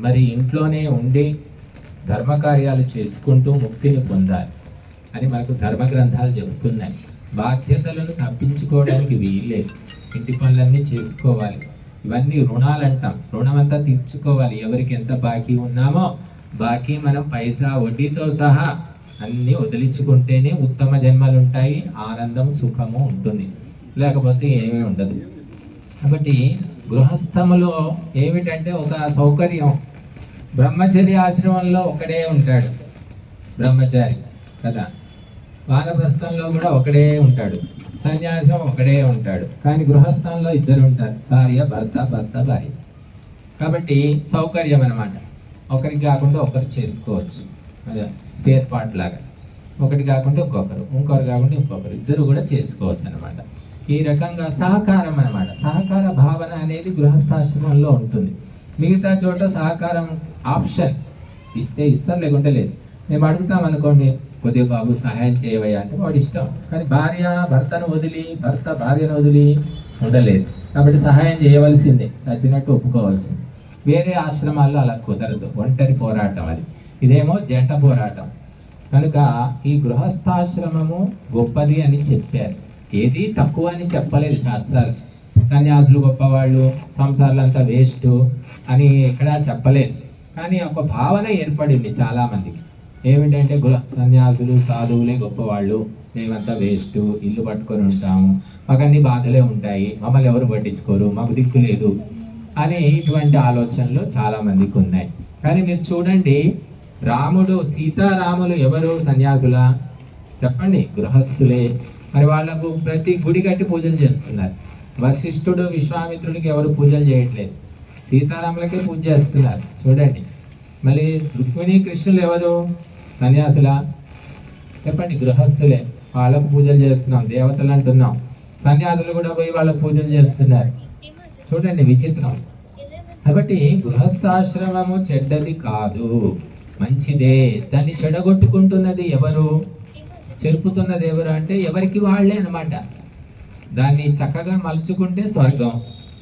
మరి ఇంట్లోనే ఉండి ధర్మకార్యాలు చేసుకుంటూ ముక్తిని పొందాలి అని మనకు ధర్మ గ్రంథాలు చెబుతున్నాయి. బాధ్యతలను తప్పించుకోవడానికి వీల్లేదు. ఇంటి పనులన్నీ చేసుకోవాలి. ఇవన్నీ రుణాలు అంటాం రుణం అంతా తీర్చుకోవాలి. ఎవరికి ఎంత బాకీ ఉన్నామో బాకీ మనం పైసా వడ్డీతో సహా అన్నీ వదిలించుకుంటేనే ఉత్తమ జన్మలు ఉంటాయి ఆనందం సుఖము ఉంటుంది. లేకపోతే ఏమీ ఉండదు. కాబట్టి గృహస్థములో ఏమిటంటే ఒక సౌకర్యం. బ్రహ్మచర్య ఆశ్రమంలో ఒకడే ఉంటాడు. బ్రహ్మచారి కదా? వానప్రస్థంలో కూడా ఒకడే ఉంటాడు. సన్యాసం ఒకడే ఉంటాడు. కానీ గృహస్థంలో ఇద్దరు ఉంటారు. భార్య భర్త భర్త భార్య. కాబట్టి సౌకర్యం అన్నమాట. ఒకరికి కాకుండా ఒకరు చేసుకోవచ్చు. అదే స్పేర్ పార్ట్ లాగా. ఒకటి కాకుండా ఇంకొకరు ఇంకొకరు కాకుండా ఇంకొకరు. ఇద్దరు కూడా చేసుకోవచ్చు అనమాట ఈ రకంగా సహకారం అనమాట సహకార భావన అనేది గృహస్థాశ్రమంలో ఉంటుంది. మిగతా చోట సహకారం ఆప్షన్ ఇస్తే ఇస్తారు లేకుంటే లేదు. మేము అడుగుతాం అనుకోండి కొద్దిగా బాబు సహాయం చేయవయ్యా అంటే వాడు ఇష్టం. కానీ భార్య భర్తను వదిలి భర్త భార్యను వదిలి ఉండలేదు. కాబట్టి సహాయం చేయవలసిందే చచ్చినట్టు ఒప్పుకోవాల్సింది. వేరే ఆశ్రమాల్లో అలా కుదరదు. ఒంటరి పోరాటం అది. ఇదేమో జంట పోరాటం. కనుక ఈ గృహస్థాశ్రమము గొప్పది అని చెప్పారు. ఏది తక్కువ అని చెప్పలేదు శాస్త్రాలు. సన్యాసులు గొప్పవాళ్ళు సంసారాలంతా వేస్ట్ అని ఎక్కడా చెప్పలేదు. కానీ ఒక భావన ఏర్పడింది చాలామందికి ఏమిటంటే గృహ సన్యాసులు సాధువులే గొప్పవాళ్ళు. మేమంతా వేస్ట్ ఇల్లు పట్టుకొని ఉంటాము. మాకన్నీ బాధలే ఉంటాయి. మమ్మల్ని ఎవరు పట్టించుకోరు. మాకు దిక్కు లేదు అని ఇటువంటి ఆలోచనలు చాలా మందికి ఉన్నాయి. కానీ మీరు చూడండి రాముడు సీతారాములు ఎవరు? సన్యాసులా? చెప్పండి గృహస్థులే. మరి వాళ్ళకు ప్రతి గుడి కట్టి పూజలు చేస్తున్నారు. వశిష్ఠుడు విశ్వామిత్రుడికి ఎవరు పూజలు చేయట్లేదు. సీతారాములకే పూజ చేస్తున్నారు. చూడండి. మళ్ళీ రుక్మిణి కృష్ణులు ఎవరు? సన్యాసులా? చెప్పండి గృహస్థులే. వాళ్ళకు పూజలు చేస్తున్నాం దేవతలు అంటున్నాం. సన్యాసులు కూడా పోయి వాళ్ళకు పూజలు చేస్తున్నారు. చూడండి విచిత్రం. కాబట్టి గృహస్థాశ్రమము చెడ్డది కాదు. మంచిదే. దాన్ని చెడగొట్టుకుంటున్నది ఎవరు? చెరుపుతున్నది ఎవరు అంటే ఎవరికి వాళ్ళే అనమాట దాన్ని చక్కగా మలుచుకుంటే స్వర్గం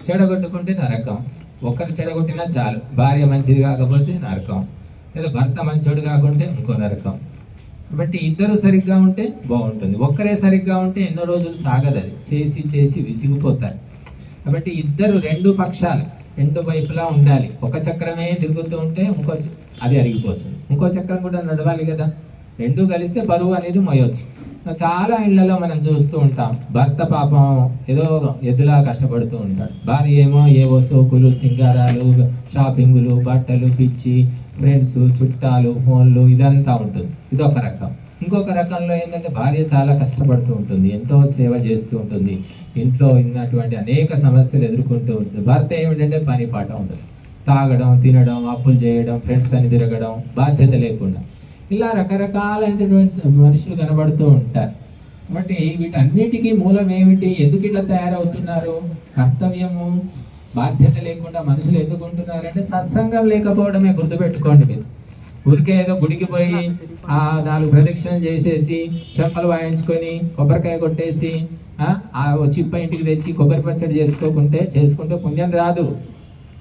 చెడగొట్టుకుంటే నరకం. ఒకరు చెడగొట్టినా చాలు. భార్య మంచిది కాకపోతే నరకం. లేదా భర్త మంచోడు కాకుంటే ఇంకో నరకం. కాబట్టి ఇద్దరు సరిగ్గా ఉంటే బాగుంటుంది. ఒక్కరే సరిగ్గా ఉంటే ఎన్నో రోజులు సాగదు అది. చేసి చేసి విసిగిపోతారు. కాబట్టి ఇద్దరు రెండు పక్షాలు రెండు వైపులా ఉండాలి. ఒక చక్రమే తిరుగుతూ ఉంటే ఇంకో అది అరిగిపోతుంది. ఇంకో చక్రం కూడా నడవాలి కదా. రెండు కలిస్తే బరువు అనేది మోయవచ్చు చాలా ఇళ్ళలో మనం చూస్తూ ఉంటాం. భర్త పాపం ఏదో ఎద్దులా కష్టపడుతూ ఉంటాడు. భార్య ఏమో ఏవో సోకులు సింగారాలు షాపింగులు బట్టలు పిచ్చి ఫ్రెండ్స్ చుట్టాలు ఫోన్లు ఇదంతా ఉంటుంది. ఇదొక రకం. ఇంకొక రకంలో ఏంటంటే భార్య చాలా కష్టపడుతూ ఉంటుంది. ఎంతో సేవ చేస్తూ ఉంటుంది. ఇంట్లో ఉన్నటువంటి అనేక సమస్యలు ఎదుర్కొంటూ ఉంటుంది. భర్త ఏమిటంటే పని పాట ఉండదు. తాగడం తినడం అప్పులు చేయడం ఫ్రెండ్స్ అని తిరగడం బాధ్యత లేకుండా. ఇలా రకరకాలైనటువంటి మనుషులు కనబడుతూ ఉంటారు. కాబట్టి వీటన్నిటికీ మూలం ఏమిటి ఎందుకు ఇట్లా తయారవుతున్నారు? కర్తవ్యము బాధ్యత లేకుండా మనుషులు ఎందుకు ఉంటున్నారంటే సత్సంగం లేకపోవడమే గుర్తుపెట్టుకోండి మీరు. ఊరికే ఏదో గుడికి పోయి ఆ నాలుగు ప్రదక్షిణలు చేసేసి చెంపలు వాయించుకొని కొబ్బరికాయ కొట్టేసి ఆ, చిప్ప ఇంటికి తెచ్చి కొబ్బరి పచ్చడి చేసుకోకుంటే చేసుకుంటే పుణ్యం రాదు.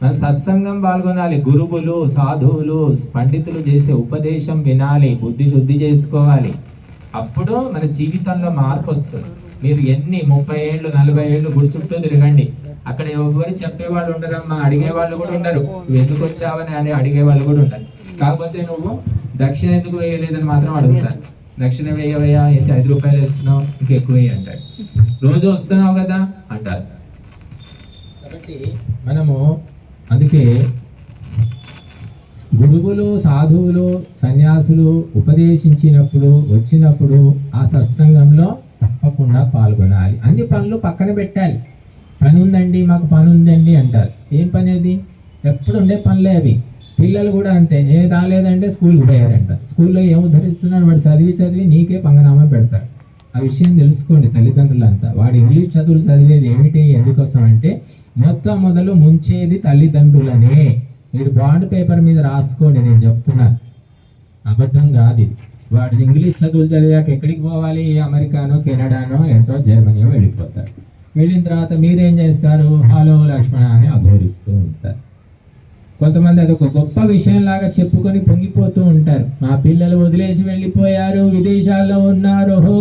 మనం సత్సంగం పాల్గొనాలి. గురువులు సాధువులు పండితులు చేసే ఉపదేశం వినాలి. బుద్ధి శుద్ధి చేసుకోవాలి. అప్పుడు మన జీవితంలో మార్పు వస్తుంది. మీరు ఎన్ని ముప్పై ఏళ్ళు నలభై ఏళ్ళు గుడి చుట్టూ తిరగండి. అక్కడ ఎవరు చెప్పేవాళ్ళు ఉండరమ్మా? అడిగేవాళ్ళు కూడా ఉండరు. నువ్వు ఎందుకు వచ్చావని అని అడిగేవాళ్ళు కూడా ఉండరు. కాకపోతే నువ్వు దక్షిణ ఎందుకు వేయలేదని మాత్రం అడుగుతారు. దక్షిణ వేయవయ్యా ఎంత ఐదు రూపాయలు ఇస్తున్నావు? ఇంకా ఎక్కువ అంటాడు రోజు వస్తున్నావు కదా అంటారు. కాబట్టి మనము అందుకే గురువులు సాధువులు సన్యాసులు ఉపదేశించినప్పుడు వచ్చినప్పుడు ఆ సత్సంగంలో తప్పకుండా పాల్గొనాలి. అన్ని పనులు పక్కన పెట్టాలి. పని ఉందండి మాకు పని ఉందండి అంటారు. ఏం పని అది ఎప్పుడు ఉండే పనులే అవి. పిల్లలు కూడా అంతే. ఏ రాలేదంటే స్కూల్కి పోయారంట. స్కూల్లో ఏం ఉద్ధరిస్తున్నాడు వాడు చదివి చదివి నీకే పంగనామా పెడతాడు ఆ విషయం తెలుసుకోండి తల్లిదండ్రులంతా. వాడు ఇంగ్లీష్ చదువులు చదివేది ఏమిటి? ఎందుకోసం అంటే మొత్తం మొదలు ముంచేది తల్లిదండ్రులనే. మీరు బాండ్ పేపర్ మీద రాసుకోండి నేను చెప్తున్నాను అబద్ధం కాదు వాడు ఇంగ్లీష్ చదువులు చదివాక ఎక్కడికి పోవాలి? అమెరికానో కెనడానో ఎంతో జర్మనీయో వెళ్ళిపోతారు వెళ్ళిన తర్వాత మీరేం చేస్తారు? హలో లక్ష్మణ అని అఘోరిస్తూ ఉంటారు. కొంతమంది అది ఒక గొప్ప విషయంలాగా చెప్పుకొని పొంగిపోతూ ఉంటారు. మా పిల్లలు వదిలేసి వెళ్ళిపోయారు విదేశాల్లో ఉన్నారు. హో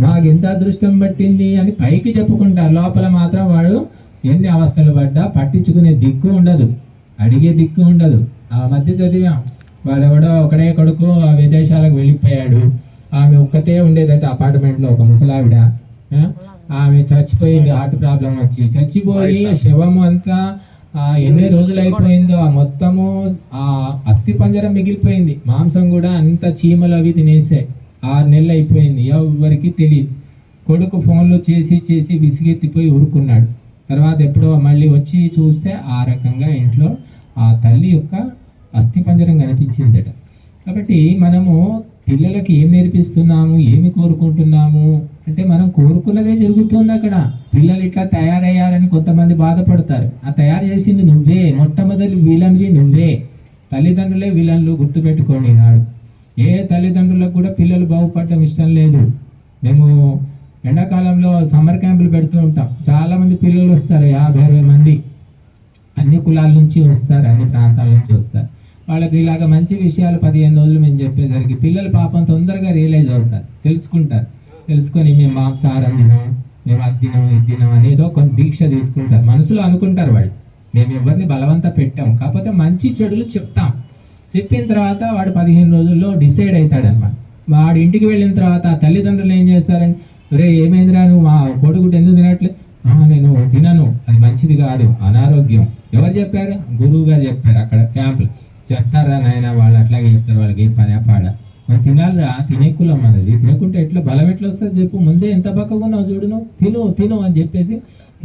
మాకెంత అదృష్టం పట్టింది అని పైకి చెప్పుకుంటారు. లోపల మాత్రం వాడు ఎన్ని అవస్థలు పడ్డా పట్టించుకునే దిక్కు ఉండదు. అడిగే దిక్కు ఉండదు. ఆ మధ్య చదివాం. వాడెవడో ఒకడే కొడుకు ఆ విదేశాలకు వెళ్ళిపోయాడు. ఆమె ఒక్కతే ఉండేదట అపార్ట్మెంట్లో ఒక ముసలావిడ? ఆమె చచ్చిపోయింది హార్ట్ ప్రాబ్లం వచ్చి. చచ్చిపోయి శవము అంతా ఎన్ని రోజులు అయిపోయిందో ఆ మొత్తము ఆ అస్థి పంజరం మిగిలిపోయింది. మాంసం కూడా అంత చీమలు అవి తినేసాయి ఆరు నెలలు అయిపోయింది. ఎవరికి తెలియదు కొడుకు ఫోన్లు చేసి చేసి విసిగెత్తిపోయి ఊరుకున్నాడు. తర్వాత ఎప్పుడో మళ్ళీ వచ్చి చూస్తే ఆ రకంగా ఇంట్లో ఆ తల్లి యొక్క అస్థి పంజరం కనిపించిందట. కాబట్టి మనము పిల్లలకి ఏం నేర్పిస్తున్నాము ఏమి కోరుకుంటున్నాము అంటే మనం కోరుకున్నదే జరుగుతుంది అక్కడ. పిల్లలు ఇట్లా తయారయ్యారని కొంతమంది బాధపడతారు. ఆ తయారు చేసింది నువ్వే మొట్టమొదటి విలన్వి నువ్వే. తల్లిదండ్రులే విలన్లు గుర్తుపెట్టుకోండి నాడు ఏ తల్లిదండ్రులకు కూడా పిల్లలు బాగుపడటం ఇష్టం లేదు. మేము ఎండాకాలంలో సమ్మర్ క్యాంపులు పెడుతూ ఉంటాం. చాలామంది పిల్లలు వస్తారు యాభై అరవై మంది. అన్ని కులాల నుంచి వస్తారు అన్ని ప్రాంతాల నుంచి వస్తారు. వాళ్ళకి ఇలాగ మంచి విషయాలు పదిహేను రోజులు మేము చెప్పేసరికి పిల్లలు పాపం తొందరగా రియలైజ్ అవుతారు తెలుసుకుంటారు. తెలుసుకొని మేము మాంసాహారం తినం మేము అది తినం ఇది తినం అనేదో కొంత దీక్ష తీసుకుంటారు. మనసులో అనుకుంటారు వాళ్ళు. మేము ఎవరిని బలవంత పెట్టాం కాకపోతే మంచి చెడులు చెప్తాం. చెప్పిన తర్వాత వాడు పదిహేను రోజుల్లో డిసైడ్ అవుతాడనమాట వాడి ఇంటికి వెళ్ళిన తర్వాత తల్లిదండ్రులు ఏం చేస్తారని రే ఏమైందిరా? నువ్వు మా కొడుకు ఎందుకు తినట్లేదు నేను తినను. అది మంచిది కాదు. అనారోగ్యం. ఎవరు చెప్పారు? గురువు గారు చెప్పారు అక్కడ క్యాంపులు. చెప్తారా నాయన? వాళ్ళు అట్లాగే చెప్తారు. వాళ్ళకి పని పాడ మరి తినాలిరా తినే కులం మనది. తినకుంటే ఎట్లా? బలం ఎట్లా వస్తుంది చెప్పు. ముందే ఎంత బక్కగా ఉన్నావు చూడు నువ్వు. తిను తిను అని చెప్పేసి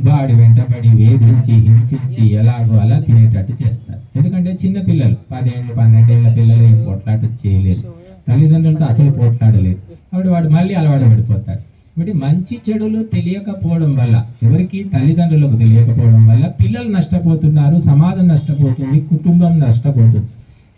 వాడి వెంటబడి వేధించి హింసించి ఎలాగో అలా తినేటట్టు చేస్తారు. ఎందుకంటే చిన్న పిల్లలు పదేళ్ళు పన్నెండేళ్ళ పిల్లలు ఏం పోట్లాట చేయలేరు. తల్లిదండ్రులతో అసలు పోట్లాడలేదు కాబట్టి వాడు మళ్ళీ అలవాటు పడిపోతాడు. కాబట్టి మంచి చెడులు తెలియకపోవడం వల్ల ఎవరికి? తల్లిదండ్రులకు తెలియకపోవడం వల్ల పిల్లలు నష్టపోతున్నారు సమాజం నష్టపోతుంది కుటుంబం నష్టపోతుంది.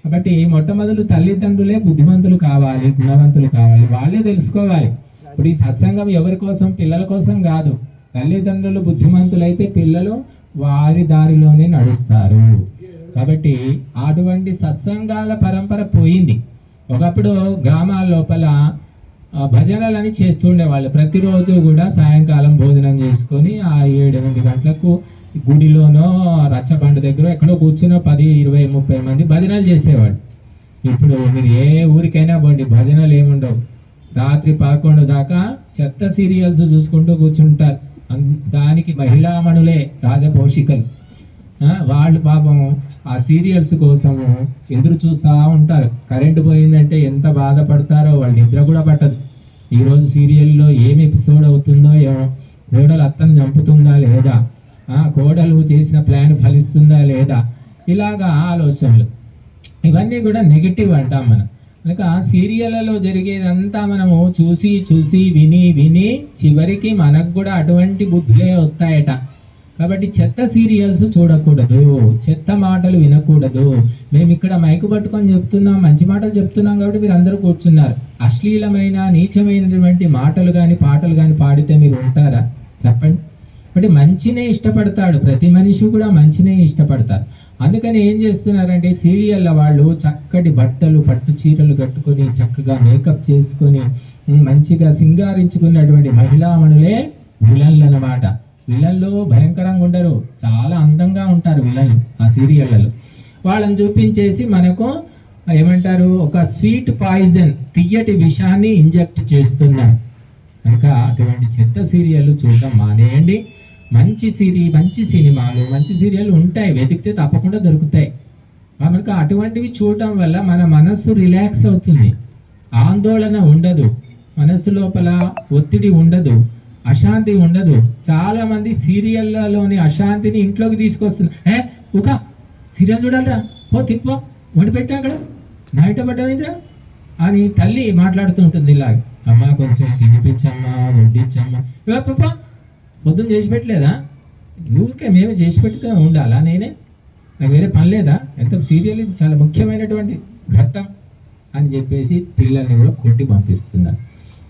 కాబట్టి మొట్టమొదలు తల్లిదండ్రులే బుద్ధిమంతులు కావాలి గుణవంతులు కావాలి. వాళ్ళే తెలుసుకోవాలి. ఇప్పుడు ఈ సత్సంగం ఎవరి కోసం? పిల్లల కోసం కాదు. తల్లిదండ్రులు బుద్ధిమంతులైతే పిల్లలు వారి దారిలోనే నడుస్తారు. కాబట్టి అటువంటి సత్సంగాల పరంపర పోయింది. ఒకప్పుడు గ్రామాల లోపల భజనలని చేస్తుండే వాళ్ళు ప్రతిరోజు కూడా సాయంకాలం భోజనం చేసుకొని ఆ ఏడు ఎనిమిది గంటలకు గుడిలోనో రచ్చబండ దగ్గర ఎక్కడో కూర్చున్న పది ఇరవై ముప్పై మంది భజనలు చేసేవాడు. ఇప్పుడు మీరు ఏ ఊరికైనా పోండి భజనలు ఏముండవు. రాత్రి పదకొండు దాకా చెత్త సీరియల్స్ చూసుకుంటూ కూర్చుంటారు. దానికి మహిళామణులే రాజపోషికలు. వాళ్ళు పాపం ఆ సీరియల్స్ కోసము ఎదురు చూస్తూ ఉంటారు. కరెంటు పోయిందంటే ఎంత బాధపడతారో వాళ్ళు నిద్ర కూడా పట్టదు. ఈరోజు సీరియల్లో ఏం ఎపిసోడ్ అవుతుందో ఏమో కోడలు అత్తను చంపుతుందా లేదా? కోడలు చేసిన ప్లాన్ ఫలిస్తుందా లేదా? ఇలాగా ఆలోచనలు. ఇవన్నీ కూడా నెగిటివ్ అంటాం మనం. కనుక సీరియళ్ళలో జరిగేదంతా మనము చూసి చూసి విని విని చివరికి మనకు కూడా అటువంటి బుద్ధులే వస్తాయట. కాబట్టి చెత్త సీరియల్స్ చూడకూడదు. చెత్త మాటలు వినకూడదు. మేము ఇక్కడ మైకు పట్టుకొని చెప్తున్నాం మంచి మాటలు చెప్తున్నాం కాబట్టి మీరు అందరూ కూర్చున్నారు. అశ్లీలమైన నీచమైనటువంటి మాటలు కానీ పాటలు కానీ పాడితే మీరు ఉంటారా? చెప్పండి. అంటే మంచినే ఇష్టపడతాడు. ప్రతి మనిషి కూడా మంచినే ఇష్టపడతారు అందుకని ఏం చేస్తున్నారంటే సీరియళ్ళ వాళ్ళు చక్కటి బట్టలు పట్టు చీరలు కట్టుకొని చక్కగా మేకప్ చేసుకొని మంచిగా సింగారించుకున్నటువంటి మహిళామణులే విలన్లు అనమాట విలన్లు భయంకరంగా ఉండరు. చాలా అందంగా ఉంటారు విలన్లు ఆ సీరియళ్ళలో వాళ్ళని చూపించేసి మనకు ఏమంటారు ఒక స్వీట్ పాయిజన్ తియ్యటి విషాన్ని ఇంజెక్ట్ చేస్తున్నారు కనుక అటువంటి చెత్త సీరియల్ చూడడం మానేయండి. మంచి సిరి మంచి సినిమాలు మంచి సీరియల్ ఉంటాయి వెతికితే తప్పకుండా దొరుకుతాయి. మనకు అటువంటివి చూడటం వల్ల మన మనస్సు రిలాక్స్ అవుతుంది. ఆందోళన ఉండదు మనస్సు లోపల ఒత్తిడి ఉండదు అశాంతి ఉండదు. చాలామంది సీరియళ్ళలోని అశాంతిని ఇంట్లోకి తీసుకొస్తున్నారు. ఏ ఒక సీరియల్ చూడాలరా పో తిప్పో వండి పెట్టా అక్కడ. బయట పడ్డమైందిరా? అని తల్లి మాట్లాడుతూ ఉంటుంది ఇలాగ. అమ్మ కొంచెం తినిపించమ్మా వడ్డించమ్మా ఏ పాప పొద్దున్న చేసి పెట్టలేదా? ఊరికే మేమే చేసి పెట్టుగా ఉండాలా నేనే? నాకు వేరే పని లేదా? ఎంత సీరియల్ ఇది? చాలా ముఖ్యమైనటువంటి ఘట్టం అని చెప్పేసి పిల్లల్ని కూడా కొట్టి పంపిస్తున్నారు.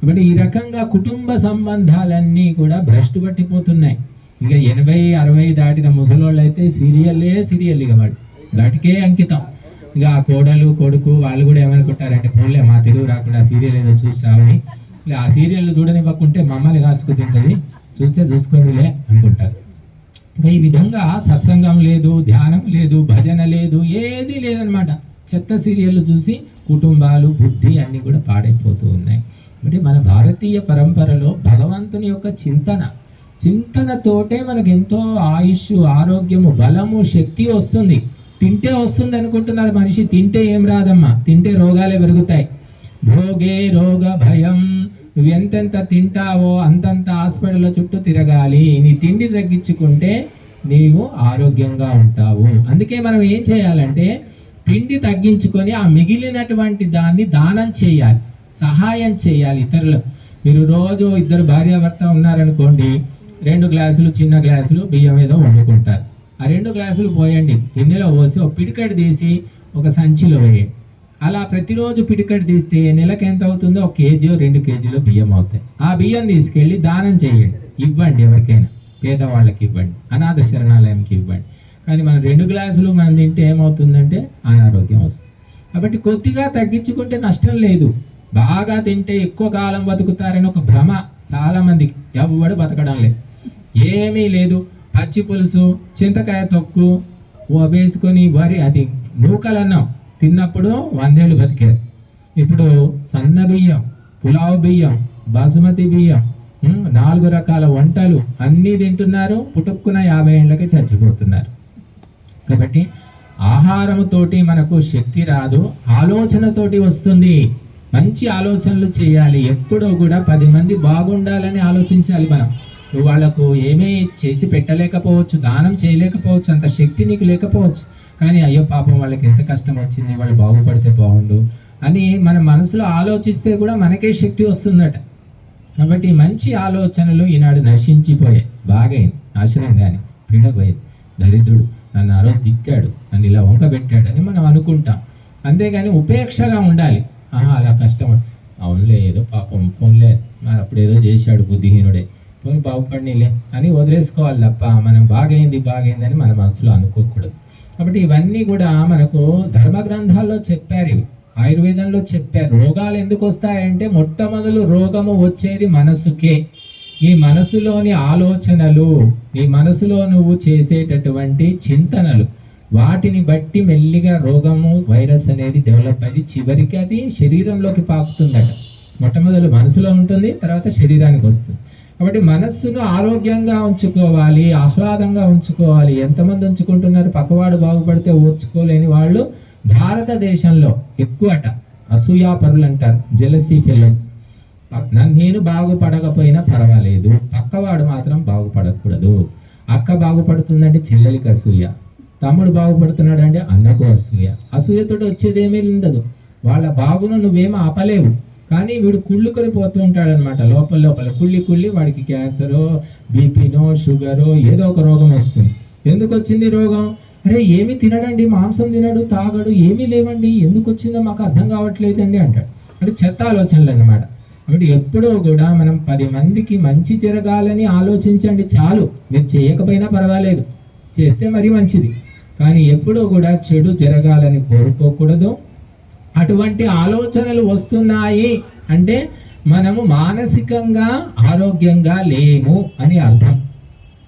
కాబట్టి ఈ రకంగా కుటుంబ సంబంధాలన్నీ కూడా భ్రష్టు పట్టిపోతున్నాయి. ఇక ఎనభై అరవై దాటిన ముసలోళ్ళు అయితే సీరియల్లే సీరియల్ ఇక వాడు. వాటికే అంకితం. ఇక ఆ కోడలు కొడుకు వాళ్ళు కూడా ఏమనుకుంటారంటే పోలే మా తెలుగు రాకుండా సీరియల్ ఏదో చూస్తామని ఆ సీరియల్ చూడనివ్వకుంటే మమ్మల్ని కాల్చుకు తింటుంది చూస్తే చూసుకోనిలే అనుకుంటారు. ఇంకా ఈ విధంగా సత్సంగం లేదు ధ్యానం లేదు భజన లేదు ఏది లేదనమాట చెత్త సీరియళ్ళు చూసి కుటుంబాలు బుద్ధి అన్నీ కూడా పాడైపోతూ ఉన్నాయి. అంటే మన భారతీయ పరంపరలో భగవంతుని యొక్క చింతన చింతనతోటే మనకు ఎంతో ఆయుష్ ఆరోగ్యము బలము శక్తి వస్తుంది. తింటే వస్తుంది అనుకుంటున్నారు మనిషి తింటే ఏం రాదమ్మా. తింటే రోగాలే పెరుగుతాయి. భోగే రోగ భయం. నువ్వు ఎంతెంత తింటావో అంతంత హాస్పిటల్ చుట్టూ తిరగాలి. నీ తిండి తగ్గించుకుంటే నీవు ఆరోగ్యంగా ఉంటావు. అందుకే మనం ఏం చేయాలంటే తిండి తగ్గించుకొని ఆ మిగిలినటువంటి దాన్ని దానం చేయాలి. సహాయం చేయాలి ఇతరులకు మీరు రోజు ఇద్దరు భార్యాభర్త ఉన్నారనుకోండి రెండు గ్లాసులు చిన్న గ్లాసులు బియ్యం ఏదో వండుకుంటారు. ఆ రెండు గ్లాసులు పోయండి. గిన్నెలో పోసి ఒక పిడికడు తీసి ఒక సంచిలో వేయండి. అలా ప్రతిరోజు పిడికడు తీస్తే నెలకు ఎంత అవుతుందో ఒక కేజీ రెండు కేజీలు బియ్యం అవుతాయి. ఆ బియ్యం తీసుకెళ్ళి దానం చేయండి. ఇవ్వండి ఎవరికైనా. పేదవాళ్ళకి ఇవ్వండి. అనాథ శరణాలయంకి ఇవ్వండి. కానీ మనం రెండు గ్లాసులు మనం తింటే ఏమవుతుందంటే అనారోగ్యం వస్తుంది. కాబట్టి కొద్దిగా తగ్గించుకుంటే నష్టం లేదు. బాగా తింటే ఎక్కువ కాలం బతుకుతారని ఒక భ్రమ చాలామందికి. ఎవడు బతకడం లేదు. ఏమీ లేదు. పచ్చి పులుసు చింతకాయ తొక్కు వేసుకొని వరి అది నూకలన్నం. తిన్నప్పుడు వందేళ్ళు బతికారు. ఇప్పుడు సన్న బియ్యం పులావ్ బియ్యం బాసుమతి బియ్యం నాలుగు రకాల వంటలు అన్నీ తింటున్నారు పుట్టుక్కున యాభై ఏళ్ళకి చచ్చిపోతున్నారు. కాబట్టి ఆహారంతోటి మనకు శక్తి రాదు ఆలోచనతోటి వస్తుంది. మంచి ఆలోచనలు చేయాలి. ఎప్పుడూ కూడా పది మంది బాగుండాలని ఆలోచించాలి మనం. నువ్వు వాళ్ళకు ఏమీ చేసి పెట్టలేకపోవచ్చు దానం చేయలేకపోవచ్చు అంత శక్తి నీకు లేకపోవచ్చు. కానీ అయ్యో పాపం వాళ్ళకి ఎంత కష్టం వచ్చింది వాళ్ళు బాగుపడితే బాగుండు అని మన మనసులో ఆలోచిస్తే కూడా మనకే శక్తి వస్తుందట. కాబట్టి మంచి ఆలోచనలు ఈనాడు నశించిపోయాయి. బాగైంది నాశనం కానీ పీడపోయింది. దరిద్రుడు నన్ను ఆరో తిట్టాడు నన్ను ఇలా వంకబెట్టాడు అని మనం అనుకుంటాం. అంతేగాని ఉపేక్షగా ఉండాలి. ఆహా అలా కష్టం అవునులే ఏదో పాపం పోన్లే. అప్పుడు ఏదో చేశాడు బుద్ధిహీనుడే. పోనీ బాగుపడినిలే అని వదిలేసుకోవాలి తప్ప మనం బాగైంది బాగైంది అని మన మనసులో అనుకోకూడదు. కాబట్టి ఇవన్నీ కూడా మనకు ధర్మ గ్రంథాల్లో చెప్పారు ఇవి. ఆయుర్వేదంలో చెప్పారు. రోగాలు ఎందుకు వస్తాయంటే మొట్టమొదలు రోగము వచ్చేది మనసుకే. ఈ మనసులోని ఆలోచనలు నీ మనసులో నువ్వు చేసేటటువంటి చింతనలు వాటిని బట్టి మెల్లిగా రోగము వైరస్ అనేది డెవలప్ అయ్యి చివరికి అది శరీరంలోకి పాకుతుందట. మొట్టమొదలు మనసులో ఉంటుంది తర్వాత శరీరానికి వస్తుంది. కాబట్టి మనస్సును ఆరోగ్యంగా ఉంచుకోవాలి ఆహ్లాదంగా ఉంచుకోవాలి. ఎంతమంది ఉంచుకుంటున్నారు? పక్కవాడు బాగుపడితే ఓర్చుకోలేని వాళ్ళు భారతదేశంలో ఎక్కువట అసూయాపరులు అంటారు. జెలసీ ఫెలోస్ నేను బాగుపడకపోయినా పర్వాలేదు. పక్కవాడు మాత్రం బాగుపడకూడదు. అక్క బాగుపడుతుందంటే చెల్లెలికి అసూయ. తమ్ముడు బాగుపడుతున్నాడు అంటే అన్నకు అసూయ. అసూయతో వచ్చేది ఏమీ ఉండదు. వాళ్ళ బాగును నువ్వేం ఆపలేవు. కానీ వీడు కుళ్ళుకొని పోతూ ఉంటాడనమాట లోపల లోపల కుళ్ళి కుళ్ళి వాడికి క్యాన్సరో బీపీనో షుగరో ఏదో ఒక రోగం వస్తుంది. ఎందుకు వచ్చింది రోగం? అరే ఏమి తినడండి మాంసం తినడు తాగడు ఏమీ లేవండి ఎందుకు వచ్చిందో మాకు అర్థం కావట్లేదండి అంటాడు. అంటే చెత్త ఆలోచనలు అనమాట కాబట్టి ఎప్పుడూ కూడా మనం పది మందికి మంచి జరగాలని ఆలోచించండి చాలు. మీరు చేయకపోయినా పర్వాలేదు. చేస్తే మరీ మంచిది. కానీ ఎప్పుడూ కూడా చెడు జరగాలని కోరుకోకూడదు. అటువంటి ఆలోచనలు వస్తున్నాయి అంటే మనము మానసికంగా ఆరోగ్యంగా లేము అని అర్థం.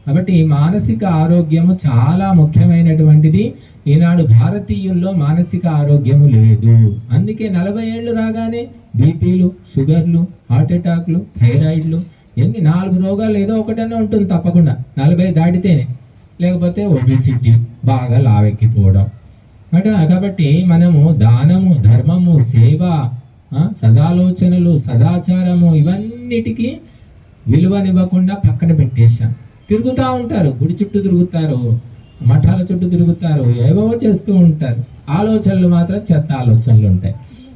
కాబట్టి మానసిక ఆరోగ్యము చాలా ముఖ్యమైనటువంటిది. ఈనాడు భారతీయుల్లో మానసిక ఆరోగ్యము లేదు. అందుకే నలభై ఏళ్ళు రాగానే బీపీలు షుగర్లు హార్ట్ అటాక్లు థైరాయిడ్లు ఎన్ని నాలుగు రోగాలు ఏదో ఒకటనే ఉంటుంది తప్పకుండా. నలభై దాటితేనే. లేకపోతే ఒబిసిటీ బాగా లావెక్కిపోవడం. అట కాబట్టి మనము దానము ధర్మము సేవ సదాలోచనలు సదాచారము ఇవన్నిటికీ విలువనివ్వకుండా పక్కన పెట్టేశాం. తిరుగుతూ ఉంటారు గుడి చుట్టూ తిరుగుతారు మఠాల చుట్టూ తిరుగుతారు ఏవో చేస్తూ ఉంటారు. ఆలోచనలు మాత్రం చెత్త ఆలోచనలు ఉంటాయి.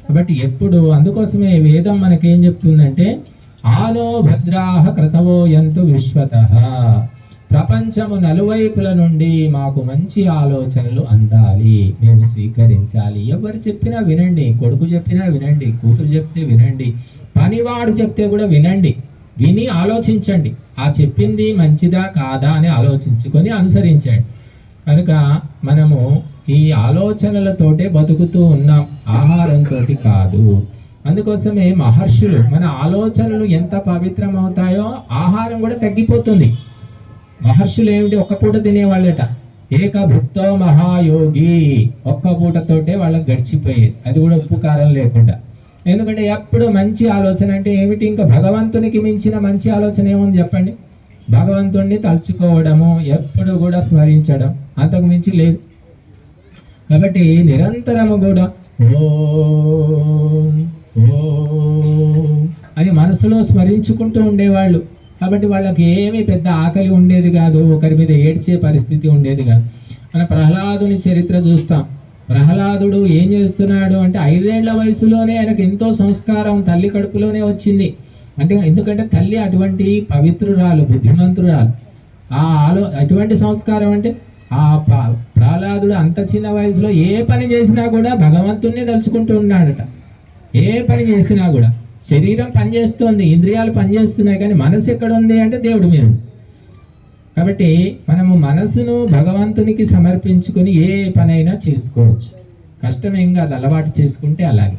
కాబట్టి ఎప్పుడు అందుకోసమే వేదం మనకేం చెప్తుందంటే ఆలో భద్రాహ క్రతవో ఎంతు విశ్వత. ప్రపంచము నలువైపుల నుండి మాకు మంచి ఆలోచనలు అందాలి మేము స్వీకరించాలి. ఎవరు చెప్పినా వినండి కొడుకు చెప్పినా వినండి కూతురు చెప్తే వినండి పనివాడు చెప్తే కూడా వినండి. విని ఆలోచించండి. ఆ చెప్పింది మంచిదా కాదా అని ఆలోచించుకొని అనుసరించండి. కనుక మనము ఈ ఆలోచనలతోటే బతుకుతూ ఉన్నాం. ఆహారంతో కాదు. అందుకోసమే మహర్షులు మన ఆలోచనలు ఎంత పవిత్రమవుతాయో ఆహారం కూడా తగ్గిపోతుంది. మహర్షులు ఏమిటి? ఒక్క పూట తినేవాళ్ళట. ఏకభుక్తో మహాయోగి. ఒక్క పూటతోటే వాళ్ళకి గడిచిపోయేది. అది కూడా ఉప్పు కారం లేకుండా. ఎందుకంటే ఎప్పుడు మంచి ఆలోచన అంటే ఏమిటి? ఇంకా భగవంతునికి మించిన మంచి ఆలోచన ఏముంది చెప్పండి? భగవంతుణ్ణి తలుచుకోవడము ఎప్పుడు కూడా స్మరించడం అంతకు మించి లేదు. కాబట్టి నిరంతరము కూడా ఓ అని మనసులో స్మరించుకుంటూ ఉండేవాళ్ళు. కాబట్టి వాళ్ళకి ఏమీ పెద్ద ఆకలి ఉండేది కాదు ఒకరి మీద ఏడ్చే పరిస్థితి ఉండేది కాదు. మన ప్రహ్లాదుని చరిత్ర చూస్తాం. ప్రహ్లాదుడు ఏం చేస్తున్నాడు అంటే ఐదేళ్ళ వయసులోనే ఆయనకు ఎంతో సంస్కారం తల్లి కడుపులోనే వచ్చింది. అంటే ఎందుకంటే తల్లి అటువంటి పవిత్రురాలు బుద్ధిమంతురాలు. ఆ ఆలో అటువంటి సంస్కారం అంటే ఆ ప్రహ్లాదుడు అంత చిన్న వయసులో ఏ పని చేసినా కూడా భగవంతుణ్ణి తలుచుకుంటూ ఉన్నాడట. ఏ పని చేసినా కూడా. శరీరం పనిచేస్తుంది ఇంద్రియాలు పనిచేస్తున్నాయి కానీ మనసు ఎక్కడ ఉంది అంటే దేవుడు మేము కాబట్టి మనము మనసును భగవంతునికి సమర్పించుకొని ఏ పనైనా చేసుకోవచ్చు. కష్టమేం కాదు అలవాటు చేసుకుంటే అలాగే.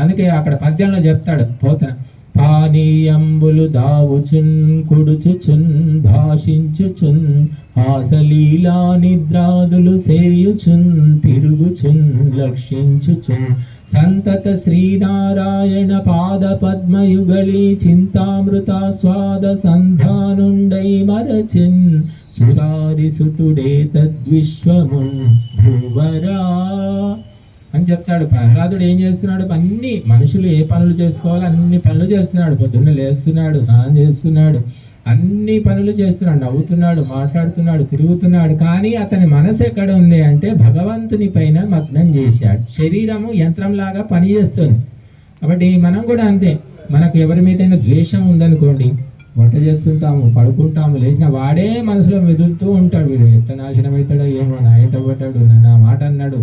అందుకే అక్కడ పద్యంలో చెప్తాడు పోతన పానీయంబులు దావుచున్ కుడుచుచున్ భాషించుచున్ హాసలీలా నిద్రాదులు సేయుచున్ తిరుగుచున్ లక్షించుచున్ సంతత శ్రీనారాయణ పాద పద్మయుగళి చింతామృత స్వాద సంధానుండై మరచిన్ సురారి సుతుడే తద్విశ్వమున్ అని చెప్తాడు. ప్రహ్లాదుడు ఏం చేస్తున్నాడు? అన్ని మనుషులు ఏ పనులు చేసుకోవాలో అన్ని పనులు చేస్తున్నాడు. పొద్దున్న లేస్తున్నాడు స్నానం చేస్తున్నాడు. అన్ని పనులు చేస్తున్నాడు నవ్వుతున్నాడు మాట్లాడుతున్నాడు తిరుగుతున్నాడు. కానీ అతని మనసు ఎక్కడ ఉంది అంటే భగవంతుని పైన మగ్నం చేశాడు. శరీరము యంత్రంలాగా పనిచేస్తుంది. కాబట్టి మనం కూడా అంతే. మనకు ఎవరి మీదైనా ద్వేషం ఉందనుకోండి వంట చేస్తుంటాము పడుకుంటాము లేచిన వాడే మనసులో మెదులుతూ ఉంటాడు. వీడు ఎంత నాశనం అవుతాడో ఏమో నా ఏంట పడ్డాడు నన్ను ఆ మాట అన్నాడు.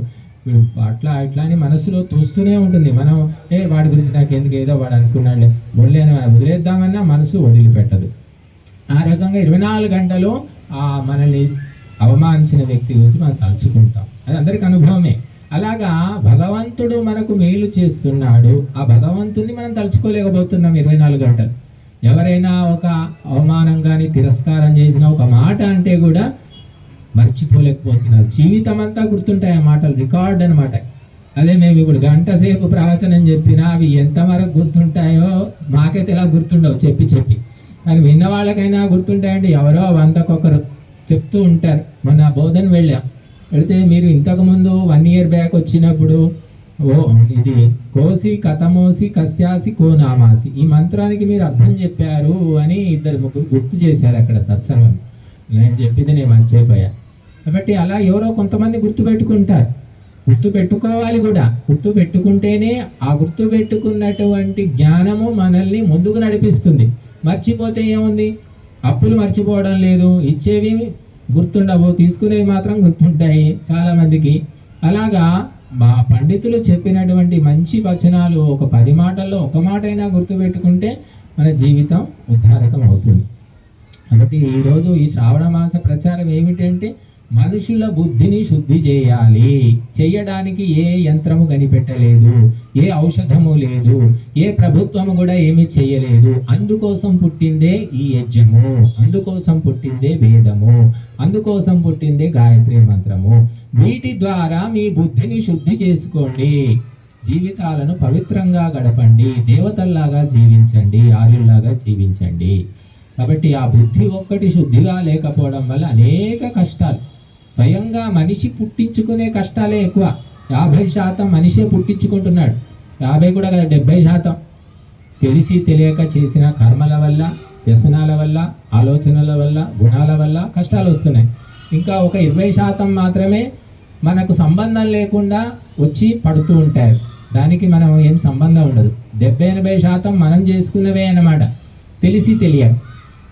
వీడు అట్లా ఇట్లా అని మనసులో చూస్తూనే ఉంటుంది. మనం ఏ వాడి గురించి నాకు ఎందుకు ఏదో వాడు అనుకున్నాడులే. వదిలేను అని వదిలేద్దామన్నా మనసు వదిలిపెట్టదు. ఆ రకంగా ఇరవై నాలుగు గంటలు మనల్ని అవమానించిన వ్యక్తి గురించి మనం తలుచుకుంటాం. అది అందరికి అనుభవమే. అలాగా భగవంతుడు మనకు మేలు చేస్తున్నాడు. ఆ భగవంతుని మనం తలుచుకోలేకపోతున్నాం ఇరవై నాలుగు గంటలు. ఎవరైనా ఒక అవమానం కానీ తిరస్కారం చేసిన ఒక మాట అంటే కూడా మర్చిపోలేకపోతున్నారు. జీవితం అంతా గుర్తుంటాయి ఆ మాటలు. రికార్డ్ అనమాట అదే మేము ఇప్పుడు గంట సేపు ప్రవచనం చెప్పినా అవి ఎంతవరకు గుర్తుంటాయో మాకైతే ఎలా గుర్తుండవు. చెప్పి చెప్పి. కానీ విన్న వాళ్ళకైనా గుర్తుంటాయండి. ఎవరో వందకొకరు చెప్తూ ఉంటారు. మన బోధన వెళ్ళాం. వెళితే మీరు ఇంతకుముందు వన్ ఇయర్ బ్యాక్ వచ్చినప్పుడు ఓ ఇది కోసి కథమోసి కస్యాసి కోనామాసి ఈ మంత్రానికి మీరు అర్థం చెప్పారు అని ఇద్దరు ముగ్గురు గుర్తు చేశారు అక్కడ సత్సంగం. నేను చెప్పింది నేను మర్చిపోయా. కాబట్టి అలా ఎవరో కొంతమంది గుర్తు పెట్టుకుంటారు. గుర్తు పెట్టుకోవాలి కూడా. గుర్తు పెట్టుకుంటేనే ఆ గుర్తు పెట్టుకున్నటువంటి జ్ఞానము మనల్ని ముందుకు నడిపిస్తుంది. మర్చిపోతే ఏముంది? అప్పులు మర్చిపోవడం లేదు. ఇచ్చేవి గుర్తుండవు. తీసుకునేవి మాత్రం గుర్తుంటాయి చాలామందికి. అలాగా మా పండితులు చెప్పినటువంటి మంచి వచనాలు ఒక పది మాటల్లో ఒక మాట అయినా గుర్తుపెట్టుకుంటే మన జీవితం ఉద్ధారకం అవుతుంది. కాబట్టి ఈరోజు ఈ శ్రావణ మాస ప్రచారం ఏమిటంటే మనుషుల బుద్ధిని శుద్ధి చేయాలి. చేయడానికి ఏ యంత్రము కనిపెట్టలేదు ఏ ఔషధము లేదు ఏ ప్రభుత్వము కూడా ఏమీ చేయలేదు. అందుకోసం పుట్టిందే ఈ యజ్ఞము అందుకోసం పుట్టిందే వేదము అందుకోసం పుట్టిందే గాయత్రి మంత్రము. వీటి ద్వారా మీ బుద్ధిని శుద్ధి చేసుకోండి. జీవితాలను పవిత్రంగా గడపండి దేవతల్లాగా జీవించండి ఆర్యుల్లాగా జీవించండి. కాబట్టి ఆ బుద్ధి ఒక్కటి శుద్ధిగా లేకపోవడం వల్ల అనేక కష్టాలు స్వయంగా మనిషి పుట్టించుకునే కష్టాలే ఎక్కువ. యాభై శాతం మనిషే పుట్టించుకుంటున్నాడు. యాభై కూడా కదా డెబ్బై శాతం. తెలిసి తెలియక చేసిన కర్మల వల్ల వ్యసనాల వల్ల ఆలోచనల వల్ల గుణాల వల్ల కష్టాలు వస్తున్నాయి. ఇంకా ఒక ఇరవై శాతం మాత్రమే మనకు సంబంధం లేకుండా వచ్చి పడుతూ ఉంటారు. దానికి మనం ఏం సంబంధం ఉండదు. డెబ్బై ఎనభై శాతం మనం చేసుకున్నవే అన్నమాట. తెలిసి తెలియదు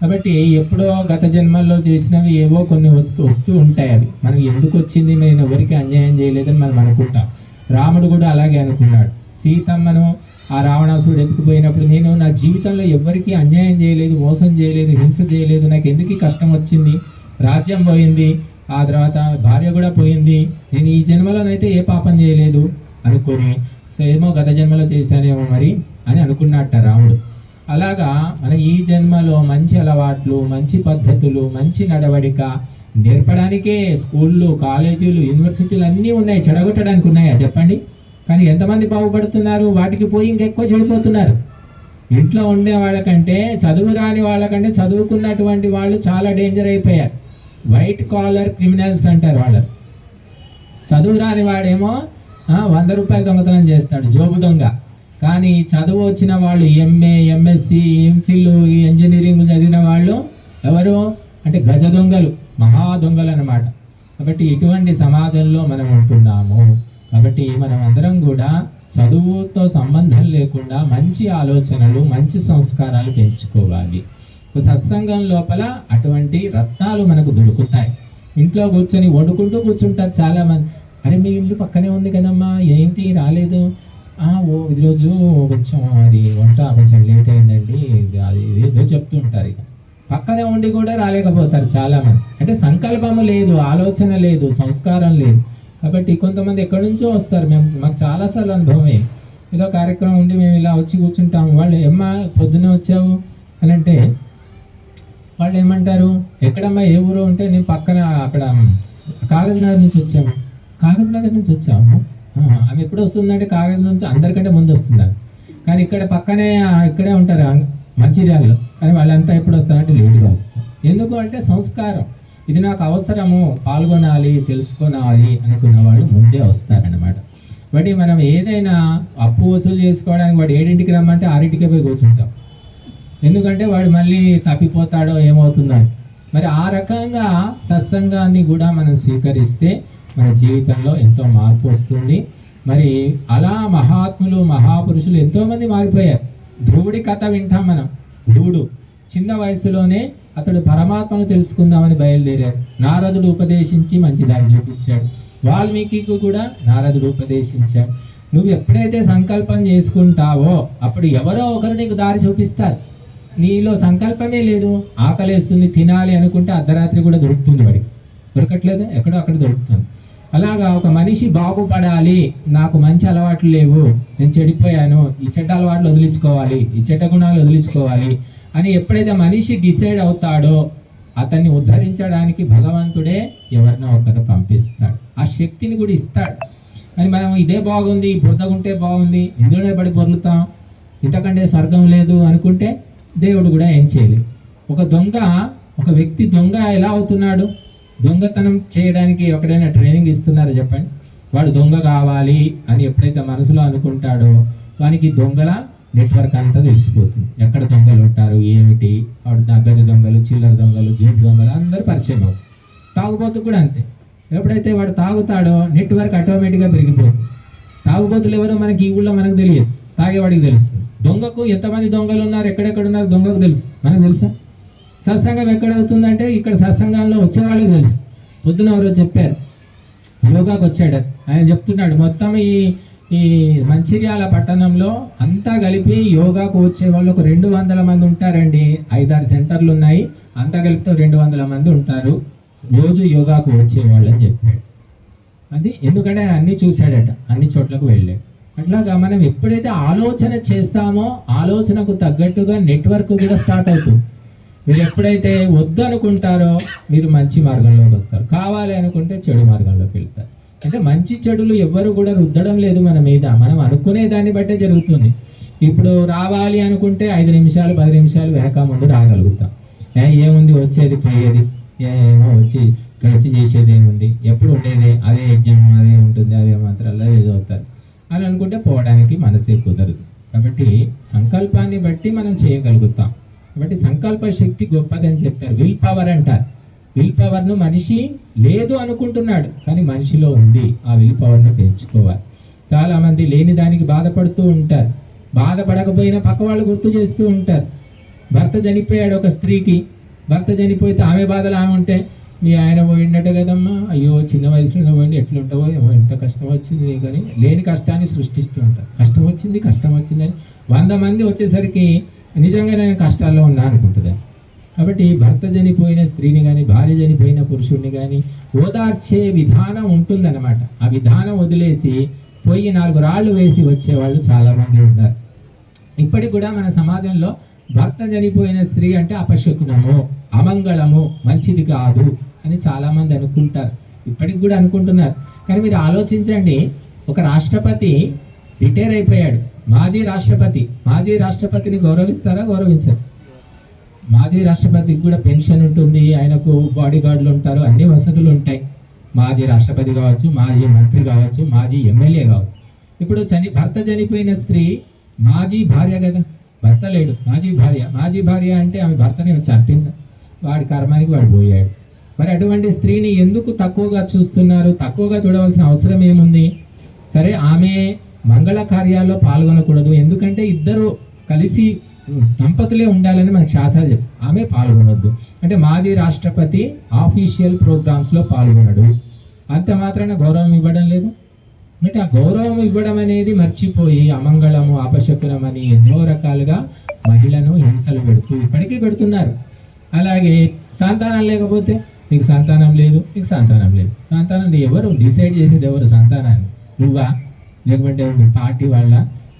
కాబట్టి ఎప్పుడో గత జన్మల్లో చేసినవి ఏవో కొన్ని వస్తూ వస్తూ ఉంటాయి అవి. మనకి ఎందుకు వచ్చింది నేను ఎవరికి అన్యాయం చేయలేదని మనం అనుకుంటాం. రాముడు కూడా అలాగే అనుకున్నాడు. సీతమ్మను ఆ రావణాసుడు ఎత్తుకుపోయినప్పుడు నేను నా జీవితంలో ఎవ్వరికీ అన్యాయం చేయలేదు మోసం చేయలేదు హింస చేయలేదు నాకు ఎందుకు కష్టం వచ్చింది? రాజ్యం పోయింది ఆ తర్వాత భార్య కూడా పోయింది. నేను ఈ జన్మలోనైతే ఏ పాపం చేయలేదు అనుకొని సో ఏమో గత జన్మలో చేశానేమో మరి అని అనుకున్నట్ట రాముడు. అలాగా మన ఈ జన్మలో మంచి అలవాట్లు మంచి పద్ధతులు మంచి నడవడిక నేర్పడానికే స్కూళ్ళు కాలేజీలు యూనివర్సిటీలు అన్నీ ఉన్నాయి చెడగొట్టడానికి ఉన్నాయా చెప్పండి? కానీ ఎంతమంది బాగుపడుతున్నారు? వాటికి పోయి ఇంకెక్కువ చెడిపోతున్నారు. ఇంట్లో ఉండే వాళ్ళకంటే చదువు రాని వాళ్ళకంటే చదువుకున్నటువంటి వాళ్ళు చాలా డేంజర్ అయిపోయారు. వైట్ కాలర్ క్రిమినల్స్ అంటారు వాళ్ళు చదువు రాని వాడేమో వంద రూపాయలు దొంగతనం చేస్తాడు జోబు దొంగ. కానీ చదువు వచ్చిన వాళ్ళు ఎంఏ ఎంఎస్సి ఎంఫిల్ ఇంజనీరింగ్ చదివిన వాళ్ళు ఎవరు? అంటే గజ దొంగలు మహా దొంగలు అన్నమాట. కాబట్టి ఇటువంటి సమాజంలో మనం ఉంటున్నాము. కాబట్టి మనం అందరం కూడా చదువుతో సంబంధం లేకుండా మంచి ఆలోచనలు మంచి సంస్కారాలు పెంచుకోవాలి. సత్సంగం లోపల అటువంటి రత్నాలు మనకు దొరుకుతాయి. ఇంట్లో కూర్చొని వండుకుంటూ కూర్చుంటారు చాలామంది. అరే మీ ఇల్లు పక్కనే ఉంది కదమ్మా ఏంటి రాలేదు? ఓ ఈరోజు కొంచెం అది వంట కొంచెం లేట్ అయిందండి. అది ఏదో చెప్తూ ఉంటారు ఇక. పక్కనే ఉండి కూడా రాలేకపోతారు చాలా మంది అంటే సంకల్పము లేదు ఆలోచన లేదు సంస్కారం లేదు. కాబట్టి కొంతమంది ఎక్కడి నుంచో వస్తారు. మేము మాకు చాలాసార్లు అనుభవమే. ఏదో కార్యక్రమం ఉండి మేము ఇలా వచ్చి కూర్చుంటాము. వాళ్ళు ఎమ్మా పొద్దునే వచ్చావు? అని అంటే వాళ్ళు ఏమంటారు? ఎక్కడమ్మా ఏ ఊరు ఉంటే నేను పక్కన అక్కడ కాగజ్ నగర్ నుంచి వచ్చాము. కాగజ్ నగర్ నుంచి వచ్చాము? ఆమె ఎప్పుడు వస్తుందంటే కాగజ్ నుంచి అందరికంటే ముందు వస్తున్నారు కానీ ఇక్కడ పక్కనే ఇక్కడే ఉంటారు ఆ, మంచిర్యాలలో. కానీ వాళ్ళంతా ఎప్పుడు వస్తారంటే లేటుగా వస్తారు. ఎందుకు అంటే సంస్కారం. ఇది నాకు అవసరము పాల్గొనాలి తెలుసుకోనాలి అనుకున్న వాళ్ళు ముందే వస్తారన్నమాట. బట్ మనం ఏదైనా అప్పు వసూలు చేసుకోవడానికి వాడు ఏడింటికి రమ్మంటే ఆరింటికే పోయి కూర్చుంటాం. ఎందుకంటే వాడు మళ్ళీ తప్పిపోతాడో ఏమవుతుందో. మరి ఆ రకంగా సత్సంగాన్ని కూడా మనం స్వీకరిస్తే మన జీవితంలో ఎంతో మార్పు వస్తుంది. మరి అలా మహాత్ములు మహాపురుషులు ఎంతోమంది మారిపోయారు. ధ్రువుడి కథ వింటాం మనం. ధ్రువుడు చిన్న వయసులోనే అతడు పరమాత్మను తెలుసుకుందామని బయలుదేరాడు. నారదుడు ఉపదేశించి మంచి దారి చూపించాడు. వాల్మీకి కూడా నారదుడు ఉపదేశించాడు. నువ్వు ఎప్పుడైతే సంకల్పం చేసుకుంటావో అప్పుడు ఎవరో ఒకరు నీకు దారి చూపిస్తారు. నీలో సంకల్పమే లేదు. ఆకలేస్తుంది తినాలి అనుకుంటే అర్ధరాత్రి కూడా దొరుకుతుంది వాడికి. దొరకట్లేదు? ఎక్కడో అక్కడ దొరుకుతుంది. అలాగా ఒక మనిషి బాగుపడాలి. నాకు మంచి అలవాట్లు లేవు. నేను చెడిపోయాను. ఈ చెడ్డ అలవాట్లు వదిలించుకోవాలి. ఈ చెడ్డ గుణాలు వదిలించుకోవాలి అని ఎప్పుడైతే మనిషి డిసైడ్ అవుతాడో అతన్ని ఉద్ధరించడానికి భగవంతుడే ఎవరినో ఒకరిని పంపిస్తాడు. ఆ శక్తిని కూడా ఇస్తాడు. అని మనం ఇదే బాగుంది బురదగుంటే బాగుంది ఇందులోనే పడి పొర్లుతాం ఇంతకంటే స్వర్గం లేదు అనుకుంటే దేవుడు కూడా ఏం చేయలేదు. ఒక దొంగ ఒక వ్యక్తి దొంగ ఎలా అవుతున్నాడు? దొంగతనం చేయడానికి ఎక్కడైనా ట్రైనింగ్ ఇస్తున్నారో చెప్పండి? వాడు దొంగ కావాలి అని ఎప్పుడైతే మనసులో అనుకుంటాడో వానికి దొంగల నెట్వర్క్ అంతా తెలిసిపోతుంది. ఎక్కడ దొంగలు ఉంటారు ఏమిటి? వాడు నగ్గజ దొంగలు చిల్లర దొంగలు జూట్ దొంగలు అందరూ పరిచయం అవుతారు. తాగుబోతు కూడా అంతే. ఎప్పుడైతే వాడు తాగుతాడో నెట్వర్క్ ఆటోమేటిక్గా పెరిగిపోతుంది. తాగుబోతులు ఎవరో మనకి ఈ ఊళ్ళో మనకు తెలియదు. తాగేవాడికి తెలుసు దొంగకు ఎంతమంది దొంగలు ఉన్నారు ఎక్కడెక్కడ ఉన్నారు దొంగకు తెలుసు. మనకు తెలుసా? సత్సంగం ఎక్కడ అవుతుందంటే ఇక్కడ సత్సంగంలో వచ్చేవాళ్ళకి తెలుసు. పొద్దున ఎవరో చెప్పారు. యోగాకు వచ్చాడు. ఆయన చెప్తున్నాడు మొత్తం ఈ ఈ మంచిర్యాల పట్టణంలో అంతా కలిపి యోగాకు వచ్చే వాళ్ళు ఒక రెండు వందల మంది ఉంటారండి. ఐదారు సెంటర్లు ఉన్నాయి. అంతా కలిపితే రెండు వందల మంది ఉంటారు. రోజు యోగాకు వచ్చేవాళ్ళు అని చెప్పాడు. అది ఎందుకంటే అన్ని చూశాడట అన్ని చోట్లకు వెళ్ళాడు. అట్లాగా మనం ఎప్పుడైతే ఆలోచన చేస్తామో ఆలోచనకు తగ్గట్టుగా నెట్వర్క్ కూడా స్టార్ట్ అవుతుంది. మీరు ఎప్పుడైతే వద్దనుకుంటారో మీరు మంచి మార్గంలోకి వస్తారు. కావాలి అనుకుంటే చెడు మార్గంలోకి వెళ్తారు. అంటే మంచి చెడులు ఎవ్వరు కూడా రుద్దడం లేదు మన మీద. మనం అనుకునే దాన్ని బట్టే జరుగుతుంది. ఇప్పుడు రావాలి అనుకుంటే ఐదు నిమిషాలు పది నిమిషాలు వెనక ముందు రాగలుగుతాం. ఏ, ఏముంది వచ్చేది పోయేది? ఏమో వచ్చి ఇక్కడ వచ్చి చేసేది ఏముంది? ఎప్పుడు ఉండేది? అదే యజ్ఞం అదే ఉంటుంది అదే మాత్రం ఏదో అవుతారు అని అనుకుంటే పోవడానికి మనసే కుదరదు. కాబట్టి సంకల్పాన్ని బట్టి మనం చేయగలుగుతాం. కాబట్టి సంకల్ప శక్తి గొప్పదని చెప్పారు విల్ పవర్ అంటారు. విల్ పవర్ను మనిషి లేదు అనుకుంటున్నాడు కానీ మనిషిలో ఉంది ఆ విల్ పవర్ను పెంచుకోవాలి చాలామంది లేని దానికి బాధపడుతూ ఉంటారు. బాధపడకపోయినా పక్క వాళ్ళు గుర్తు చేస్తూ ఉంటారు. భర్త చనిపోయాడు ఒక స్త్రీకి. భర్త చనిపోతే ఆమె బాధలు ఆమె ఉంటే మీ ఆయన పోయిండట కదమ్మా. అయ్యో చిన్న వయసులో పోయింది ఎట్లుంటావో ఏమో ఎంత కష్టం వచ్చింది కానీ లేని కష్టాన్ని సృష్టిస్తూ ఉంటారు. కష్టం వచ్చింది కష్టం వచ్చిందని వంద మంది వచ్చేసరికి నిజంగా నేను కష్టాల్లో ఉన్నా అనుకుంటుందా? కాబట్టి భర్త చనిపోయిన స్త్రీని కానీ భార్య చనిపోయిన పురుషుడిని కానీ ఓదార్చే విధానం ఉంటుందన్నమాట. ఆ విధానం వదిలేసి పోయి నాలుగు రాళ్ళు వేసి వచ్చేవాళ్ళు చాలామంది ఉన్నారు. ఇప్పటికి కూడా మన సమాజంలో భర్త చనిపోయిన స్త్రీ అంటే అపశకునము అమంగళము మంచిది కాదు అని చాలామంది అనుకుంటారు. ఇప్పటికి కూడా అనుకుంటున్నారు. కానీ మీరు ఆలోచించండి ఒక రాష్ట్రపతి రిటైర్ అయిపోయాడు. మాజీ రాష్ట్రపతి. మాజీ రాష్ట్రపతిని గౌరవిస్తారా? గౌరవించరు. మాజీ రాష్ట్రపతికి కూడా పెన్షన్ ఉంటుంది. ఆయనకు బాడీ గార్డులు ఉంటారు. అన్ని వసతులు ఉంటాయి. మాజీ రాష్ట్రపతి కావచ్చు మాజీ మంత్రి కావచ్చు మాజీ ఎమ్మెల్యే కావచ్చు. ఇప్పుడు చని భర్త చనిపోయిన స్త్రీ మాజీ భార్య కదా. భర్త లేడు. మాజీ భార్య. మాజీ భార్య అంటే ఆమె భర్తని చంపిందా. వాడి కర్మానికి వాడు పోయాడు. మరి అటువంటి స్త్రీని ఎందుకు తక్కువగా చూస్తున్నారు? తక్కువగా చూడవలసిన అవసరం ఏముంది? సరే ఆమె మంగళ కార్యాల్లో పాల్గొనకూడదు. ఎందుకంటే ఇద్దరు కలిసి దంపతులే ఉండాలని మనకు శాస్త్రాలు చెప్ ఆమె పాల్గొనొద్దు. అంటే మాజీ రాష్ట్రపతి ఆఫీషియల్ ప్రోగ్రామ్స్లో పాల్గొనడు. అంత మాత్రాన గౌరవం ఇవ్వడం లేదు. అంటే ఆ గౌరవం ఇవ్వడం అనేది మర్చిపోయి అమంగళము అపశకునం అని ఎన్నో రకాలుగా మహిళను హింసలు పెడుతూ ఇప్పటికీ పెడుతున్నారు. అలాగే సంతానం లేకపోతే నీకు సంతానం లేదు నీకు సంతానం లేదు. సంతానం ఎవరు డిసైడ్ చేసేది ఎవరు సంతానాన్ని? నువ్వా? లేకపోతే పార్టీ వాళ్ళ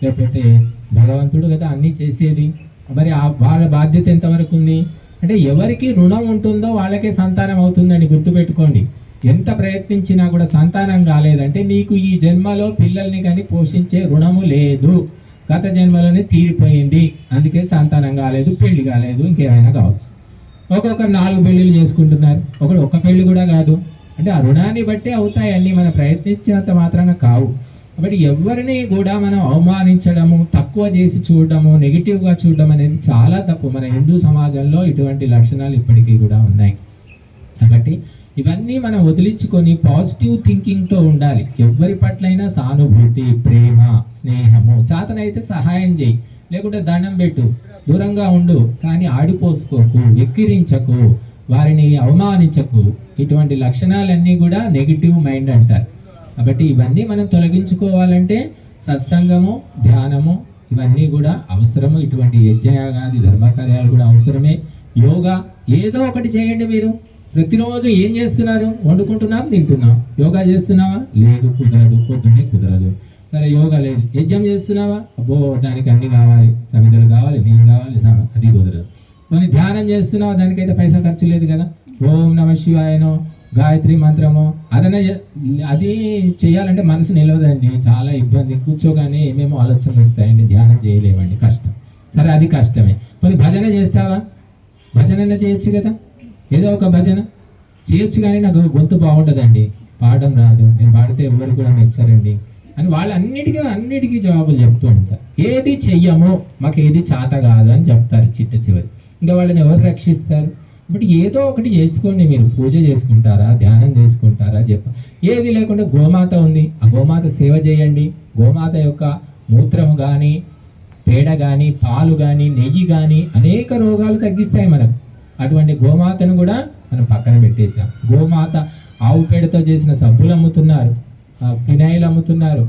లేకపోతే భగవంతుడు కదా అన్నీ చేసేది. మరి ఆ వాళ్ళ బాధ్యత ఎంతవరకు ఉంది? అంటే ఎవరికి రుణం ఉంటుందో వాళ్ళకే సంతానం అవుతుందని గుర్తుపెట్టుకోండి. ఎంత ప్రయత్నించినా కూడా సంతానం కాలేదంటే నీకు ఈ జన్మలో పిల్లల్ని కానీ పోషించే రుణము లేదు. గత జన్మలోనే తీరిపోయింది. అందుకే సంతానం కాలేదు పెళ్ళి కాలేదు ఇంకేమైనా కావచ్చు. ఒక్కొక్క నాలుగు పెళ్ళిళ్ళు చేసుకుంటున్నారు. ఒకడు ఒక్క పెళ్ళి కూడా కాదు. అంటే ఆ రుణాన్ని బట్టి అవుతాయి అన్నీ మనం ప్రయత్నించినంత మాత్రాన కావు. కాబట్టి ఎవరిని కూడా మనం అవమానించడము తక్కువ చేసి చూడడము నెగిటివ్గా చూడడం అనేది చాలా తప్పు. మన హిందూ సమాజంలో ఇటువంటి లక్షణాలు ఇప్పటికీ కూడా ఉన్నాయి. కాబట్టి ఇవన్నీ మనం వదిలించుకొని పాజిటివ్ థింకింగ్తో ఉండాలి. ఎవరి పట్లైనా సానుభూతి ప్రేమ స్నేహము చాతనైతే సహాయం చేయి. లేకుంటే దండం పెట్టు. దూరంగా ఉండు కానీ ఆడిపోసుకోకు ఎక్కిరించకు వారిని అవమానించకు. ఇటువంటి లక్షణాలన్నీ కూడా నెగిటివ్ మైండ్ అంటారు. కాబట్టి ఇవన్నీ మనం తొలగించుకోవాలంటే సత్సంగము ధ్యానము ఇవన్నీ కూడా అవసరము. ఇటువంటి యజ్ఞయాగాది ధర్మకార్యాలు కూడా అవసరమే. యోగా ఏదో ఒకటి చేయండి మీరు. ప్రతిరోజు ఏం చేస్తున్నారు? వండుకుంటున్నాం తింటున్నాం. యోగా చేస్తున్నావా? లేదు కుదరదు. పొద్దున్నే కుదరదు. సరే యోగా లేదు. యజ్ఞం చేస్తున్నావా? అబ్బో దానికి అన్ని కావాలి. సమిధలు కావాలి నీళ్ళు కావాలి అది కుదరదు. కొన్ని ధ్యానం చేస్తున్నావా? దానికైతే పైసా ఖర్చు లేదు కదా. ఓం నమ శివాయనో. గాయత్రి మంత్రము అదనే అది చేయాలంటే మనసు నిలవదండి. చాలా ఇబ్బంది. కూర్చోగానే ఏమేమో ఆలోచనలు వస్తాయండి. ధ్యానం చేయలేమండి. కష్టం. సరే అది కష్టమే. కొన్ని భజన చేస్తావా? భజన చేయొచ్చు కదా? ఏదో ఒక భజన. చేయొచ్చు కానీ నాకు గొంతు బాగుంటుందండి పాడడం రాదు. నేను పాడితే ఎవరు కూడా మెచ్చరండి అని వాళ్ళు అన్నిటికీ అన్నిటికీ జవాబులు చెప్తూ ఉంటారు ఏది చెయ్యమో మాకు ఏది చాత కాదు అని చెప్తారు చిట్ట చివరి. ఇంకా వాళ్ళని ఎవరు రక్షిస్తారు? బట్ ఏదో ఒకటి చేసుకోండి మీరు పూజ చేసుకుంటారా ధ్యానం చేసుకుంటారా చెప్ప ఏది లేకుండా గోమాత ఉంది. ఆ గోమాత సేవ చేయండి. గోమాత యొక్క మూత్రము కానీ పేడ కానీ పాలు కానీ నెయ్యి కానీ అనేక రోగాలు తగ్గిస్తాయి మనకు. అటువంటి గోమాతను కూడా మనం పక్కన పెట్టేసాం గోమాత ఆవు పేడతో చేసిన సబ్బులు అమ్ముతున్నారు ఫినాయిల్ అమ్ముతున్నారు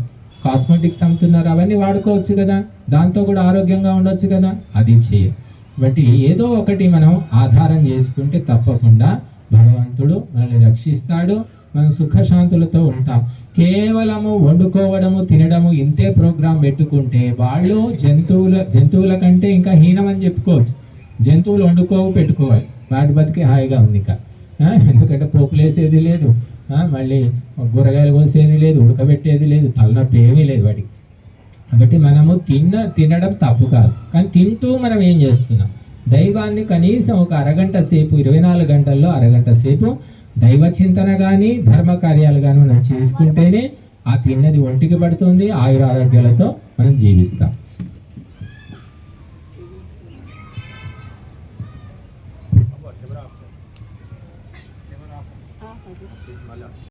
కాస్మెటిక్స్ అమ్ముతున్నారు అవన్నీ వాడుకోవచ్చు కదా. దాంతో కూడా ఆరోగ్యంగా ఉండొచ్చు కదా. అది చేయాలి బట్టి ఏదో ఒకటి మనం ఆధారం చేసుకుంటే తప్పకుండా భగవంతుడు మనల్ని రక్షిస్తాడు మనం సుఖశాంతులతో ఉంటాం. కేవలము వండుకోవడము తినడము ఇంతే ప్రోగ్రాం పెట్టుకుంటే వాళ్ళు జంతువుల జంతువుల కంటే ఇంకా హీనమని చెప్పుకోవచ్చు. జంతువులు వండుకోవు పెట్టుకోవాలి. వాటి బతికి హాయిగా ఉంది ఇంకా. ఎందుకంటే పోపులు వేసేది లేదు. మళ్ళీ కూరగాయలు కోసేది లేదు ఉడకబెట్టేది లేదు తలనొప్పి ఏమీ లేదు వాడికి కాబట్టి మనము తిన్న తినడం తప్పు కాదు. కానీ తింటూ మనం ఏం చేస్తున్నాం? దైవాన్ని కనీసం ఒక అరగంట సేపు ఇరవై నాలుగు గంటల్లో అరగంట సేపు దైవ చింతన కానీ ధర్మ కార్యాలు కానీ మనం చేసుకుంటేనే ఆ తిన్నది ఒంటికి పడుతుంది ఆయుర ఆరోగ్యాలతో మనం జీవిస్తాం.